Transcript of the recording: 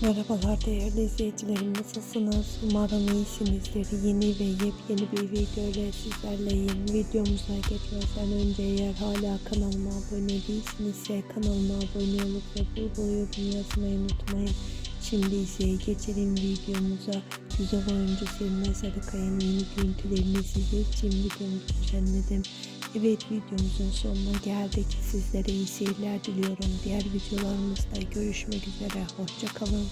Merhabalar değerli izleyicilerim nasılsınız? Umarım iyisinizdir. Yeni ve yepyeni bir video ile sizlerleyim. Videomuza geçmeden önce eğer hala kanalıma abone değilsinizse kanalıma abone olup ve bul yorum yazmayı unutmayın. Şimdi ise geçelim videomuza. Güzel oyuncu Selma Sarıkaya'nın yeni görüntülerini sizler için videomu düzenledim. Evet videomuzun sonuna geldik. Sizlere iyi seyirler diliyorum. Diğer videolarımızda görüşmek üzere. Hoşçakalın.